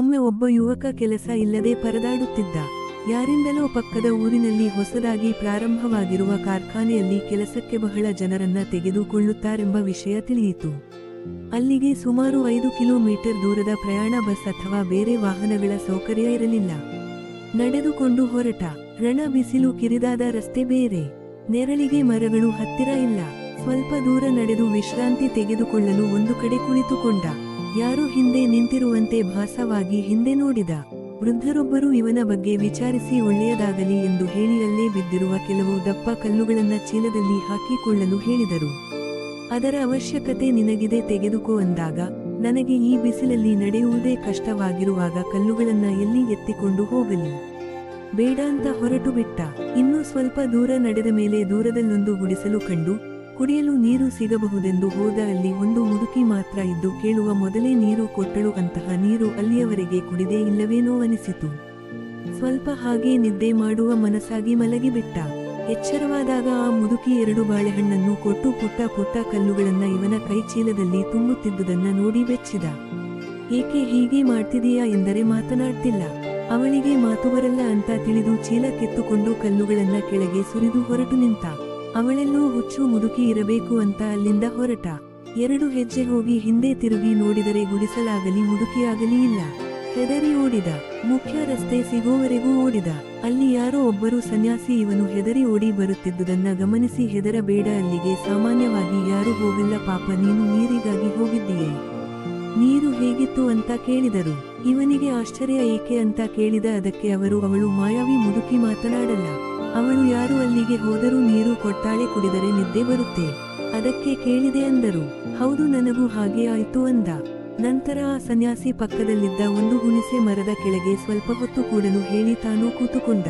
ಒಮ್ಮೆ ಒಬ್ಬ ಯುವಕ ಕೆಲಸ ಇಲ್ಲದೆ ಪರದಾಡುತ್ತಿದ್ದ. ಯಾರಿಂದಲೋ ಪಕ್ಕದ ಊರಿನಲ್ಲಿ ಹೊಸದಾಗಿ ಪ್ರಾರಂಭವಾಗಿರುವ ಕಾರ್ಖಾನೆಯಲ್ಲಿ ಕೆಲಸಕ್ಕೆ ಬಹಳ ಜನರನ್ನ ತೆಗೆದುಕೊಳ್ಳುತ್ತಾರೆಂಬ ವಿಷಯ ತಿಳಿಯಿತು. ಅಲ್ಲಿಗೆ ಸುಮಾರು ಐದು ಕಿಲೋಮೀಟರ್ ದೂರದ ಪ್ರಯಾಣ ಬಸ್ ಅಥವಾ ಬೇರೆ ವಾಹನಗಳ ಸೌಕರ್ಯ ಇರಲಿಲ್ಲ. ನಡೆದುಕೊಂಡು ಹೊರಟ. ರಣ ಬಿಸಿಲು ಕಿರಿದಾದ ರಸ್ತೆ ಬೇರೆ. ನೆರಳಿಗೆ ಮರಗಳು ಹತ್ತಿರ ಇಲ್ಲ. ಸ್ವಲ್ಪ ದೂರ ನಡೆದು ವಿಶ್ರಾಂತಿ ತೆಗೆದುಕೊಳ್ಳಲು ಒಂದು ಕಡೆ ಕುಳಿತುಕೊಂಡ. ಯಾರೋ ಹಿಂದೆ ನಿಂತಿರುವಂತೆ ಭಾಸವಾಗಿ ಹಿಂದೆ ನೋಡಿದ. ವೃದ್ಧರೊಬ್ಬರು ಇವನ ಬಗ್ಗೆ ವಿಚಾರಿಸಿ ಒಳ್ಳೆಯದಾಗಲಿ ಎಂದು ಹೇಳಿ ಅಲ್ಲೇ ಬಿದ್ದಿರುವ ಕೆಲವು ದಪ್ಪ ಕಲ್ಲುಗಳನ್ನ ಚೀಲದಲ್ಲಿ ಹಾಕಿಕೊಳ್ಳಲು ಹೇಳಿದರು. ಅದರ ಅವಶ್ಯಕತೆ ನಿನಗಿದೆ ತೆಗೆದುಕೋ ಅಂದಾಗ, ನನಗೆ ಈ ಬಿಸಿಲಲ್ಲಿ ನಡೆಯುವುದೇ ಕಷ್ಟವಾಗಿರುವಾಗ ಕಲ್ಲುಗಳನ್ನ ಎಲ್ಲಿ ಎತ್ತಿಕೊಂಡು ಹೋಗಲಿ? ಬೇಡ ಅಂತ ಹೊರಟು ಬಿಟ್ಟ. ಇನ್ನೂ ಸ್ವಲ್ಪ ದೂರ ನಡೆದ ಮೇಲೆ ದೂರದಲ್ಲೊಂದು ಗುಡಿಸಲು ಕಂಡು, ಕುಡಿಯಲು ನೀರು ಸಿಗಬಹುದೆಂದು ಹೋದ ಅಲ್ಲಿ ಒಂದು ಮಾತ್ರ ಇದ್ದು ಕೇಳುವ ಮೊದಲೇ ನೀರು ಕೊಟ್ಟಳು ಅಂತಹ ನೀರು ಅಲ್ಲಿಯವರೆಗೆ ಕುಡಿದೇ ಇಲ್ಲವೇನೋ ಅನಿಸಿತು. ಸ್ವಲ್ಪ ಹಾಗೆ ನಿದ್ದೆ ಮಾಡುವ ಮನಸ್ಸಾಗಿ ಮಲಗಿಬಿಟ್ಟ. ಎಚ್ಚರವಾದಾಗ ಆ ಮುದುಕಿ ಎರಡು ಬಾಳೆಹಣ್ಣನ್ನು ಕೊಟ್ಟು ಪುಟ್ಟ ಪುಟ್ಟ ಕಲ್ಲುಗಳನ್ನ ಇವನ ಕೈಚೀಲದಲ್ಲಿ ತುಂಬುತ್ತಿದ್ದುದನ್ನ ನೋಡಿ ಬೆಚ್ಚಿದ. ಏಕೆ ಹೀಗೆ ಮಾಡ್ತಿದೀಯಾ ಎಂದರೆ ಮಾತನಾಡ್ತಿಲ್ಲ. ಅವಳಿಗೆ ಮಾತು ಬರಲ್ಲ ಅಂತ ತಿಳಿದು ಚೀಲ ಕೆತ್ತುಕೊಂಡು ಕಲ್ಲುಗಳನ್ನ ಕೆಳಗೆ ಸುರಿದು ಹೊರಟು ನಿಂತ. ಅವಳೆಲ್ಲೂ ಹುಚ್ಚು ಮುದುಕಿ ಇರಬೇಕು ಅಂತ ಅಲ್ಲಿಂದ ಹೊರಟ. ಎರಡು ಹೆಜ್ಜೆ ಹೋಗಿ ಹಿಂದೆ ತಿರುಗಿ ನೋಡಿದರೆ ಗುಡಿಸಲಾಗಲಿ ಮುದುಕಿಯಾಗಲಿ ಇಲ್ಲ. ಹೆದರಿ ಓಡಿದ. ಮುಖ್ಯ ರಸ್ತೆ ಸಿಗೋವರೆಗೂ ಓಡಿದ. ಅಲ್ಲಿ ಯಾರೋ ಒಬ್ಬರು ಸನ್ಯಾಸಿ ಇವನು ಹೆದರಿ ಓಡಿ ಬರುತ್ತಿದ್ದುದನ್ನ ಗಮನಿಸಿ ಹೆದರಬೇಡ. ಅಲ್ಲಿಗೆ ಸಾಮಾನ್ಯವಾಗಿ ಯಾರು ಹೋಗಿಲ್ಲ. ಪಾಪ ನೀನು ನೀರಿಗಾಗಿ ಹೋಗಿದ್ದೀಯ. ನೀರು ಹೇಗಿತ್ತು ಅಂತ ಕೇಳಿದರು. ಇವನಿಗೆ ಆಶ್ಚರ್ಯ ಏಕೆ ಅಂತ ಕೇಳಿದ. ಅದಕ್ಕೆ ಅವರು, ಅವಳು ಮಾಯಾವಿ ಮುದುಕಿ ಮಾತನಾಡಲ್ಲ. ಅವಳು ಯಾರು ಅಲ್ಲಿಗೆ ಹೋದರೂ ನೀರು ಕೊಟ್ಟಾಳೆ ಕುಡಿದರೆ ನಿದ್ದೆ ಬರುತ್ತೆ. ಅದಕ್ಕೆ ಕೇಳಿದೆ ಅಂದರು. ಹೌದು ನನಗೂ ಹಾಗೆ ಆಯ್ತು ಅಂದ. ನಂತರ ಆ ಸನ್ಯಾಸಿ ಪಕ್ಕದಲ್ಲಿದ್ದ ಒಂದು ಹುಣಿಸೆ ಮರದ ಕೆಳಗೆ ಸ್ವಲ್ಪ ಹೊತ್ತು ಕೂಡಲು ಹೇಳಿ ತಾನೂ ಕೂತುಕೊಂಡ.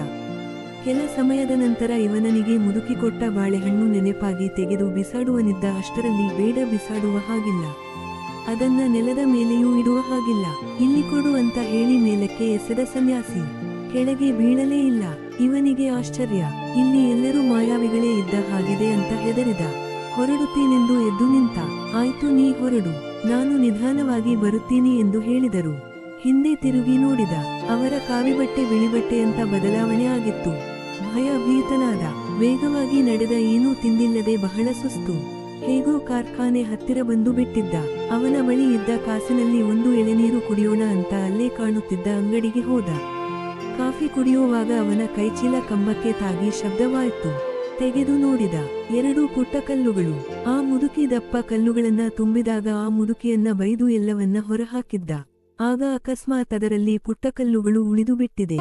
ಕೆಲ ಸಮಯದ ನಂತರ ಇವನನಿಗೆ ಮುದುಕಿಕೊಟ್ಟ ಬಾಳೆಹಣ್ಣು ನೆನಪಾಗಿ ತೆಗೆದು ಬಿಸಾಡುವನಿದ್ದ ಅಷ್ಟರಲ್ಲಿ ಬೇಡ ಬಿಸಾಡುವ ಹಾಗಿಲ್ಲ. ಅದನ್ನ ನೆಲದ ಮೇಲೆಯೂ ಇಡುವ ಹಾಗಿಲ್ಲ. ಇಲ್ಲಿ ಕೊಡು ಅಂತ ಹೇಳಿ ಮೇಲಕ್ಕೆ ಎಸೆದ ಸನ್ಯಾಸಿ. ಕೆಳಗೆ ಬೀಳಲೇ ಇಲ್ಲ. ಇವನಿಗೆ ಆಶ್ಚರ್ಯ. ಇಲ್ಲಿ ಎಲ್ಲರೂ ಮಾಯಾವಿಗಳೇ ಇದ್ದ ಹಾಗಿದೆ ಅಂತ ಹೆದರಿದ. ಹೊರಡುತ್ತೀನೆಂದು ಎದ್ದು ನಿಂತ, ಆಯ್ತು ನೀ ಹೊರಡು, ನಾನು ನಿಧಾನವಾಗಿ ಬರುತ್ತೀನಿ ಎಂದು ಹೇಳಿದರು. ಹಿಂದೆ ತಿರುಗಿ ನೋಡಿದ, ಅವರ ಕಾವಿಬಟ್ಟೆ ಬಿಳಿಬಟ್ಟೆ ಅಂತ ಬದಲಾವಣೆ ಆಗಿತ್ತು. ಭಯ ಭೀತನಾದ ವೇಗವಾಗಿ ನಡೆದ ಏನೂ ತಿಂದಿಲ್ಲದೆ ಬಹಳ ಸುಸ್ತು. ಹೇಗೋ ಕಾರ್ಖಾನೆ ಹತ್ತಿರ ಬಂದು ಬಿಟ್ಟಿದ್ದ, ಅವನ ಬಳಿ ಇದ್ದ ಕಾಸಿನಲ್ಲಿ ಒಂದು ಎಳೆನೀರು ಕುಡಿಯೋಣ ಅಂತ ಅಲ್ಲೇ ಕಾಣುತ್ತಿದ್ದ ಅಂಗಡಿಗೆ ಹೋದ. ಕಾಫಿ ಕುಡಿಯುವಾಗ ಅವನ ಕೈಚೀಲ ಕಂಬಕ್ಕೆ ತಾಗಿ ಶಬ್ದವಾಯಿತು. ತೆಗೆದು ನೋಡಿದ ಎರಡು ಪುಟ್ಟ ಕಲ್ಲುಗಳು. ಆ ಮುದುಕಿ ದಪ್ಪ ಕಲ್ಲುಗಳನ್ನ ತುಂಬಿದಾಗ ಆ ಮುದುಕಿಯನ್ನ ಬೈದು ಎಲ್ಲವನ್ನ ಹೊರಹಾಕಿದ್ದ. ಆಗ ಅಕಸ್ಮಾತ್ ಅದರಲ್ಲಿ ಪುಟ್ಟ ಕಲ್ಲುಗಳು ಉಳಿದು ಬಿಟ್ಟಿದೆ.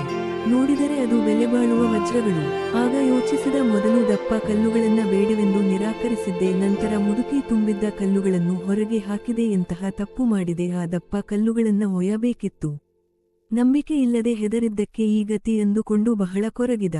ನೋಡಿದರೆ ಅದು ಬೆಲೆ ಬಾಳುವ ವಜ್ರಗಳು. ಆಗ ಯೋಚಿಸಿದ ಮೊದಲು ದಪ್ಪ ಕಲ್ಲುಗಳನ್ನ ಬೇಡವೆಂದು ನಿರಾಕರಿಸಿದ್ದೆ. ನಂತರ ಮುದುಕಿ ತುಂಬಿದ್ದ ಕಲ್ಲುಗಳನ್ನು ಹೊರಗೆ ಹಾಕಿದೆ ಎಂತಹ ತಪ್ಪು ಮಾಡಿದೆ. ಆ ದಪ್ಪ ಕಲ್ಲುಗಳನ್ನ ಒಯ್ಯಬೇಕಿತ್ತು. ನಂಬಿಕೆ ಇಲ್ಲದೆ ಹೆದರಿದ್ದಕ್ಕೆ ಈ ಗತಿ ಎಂದುಕೊಂಡು ಬಹಳ ಕೊರಗಿದ.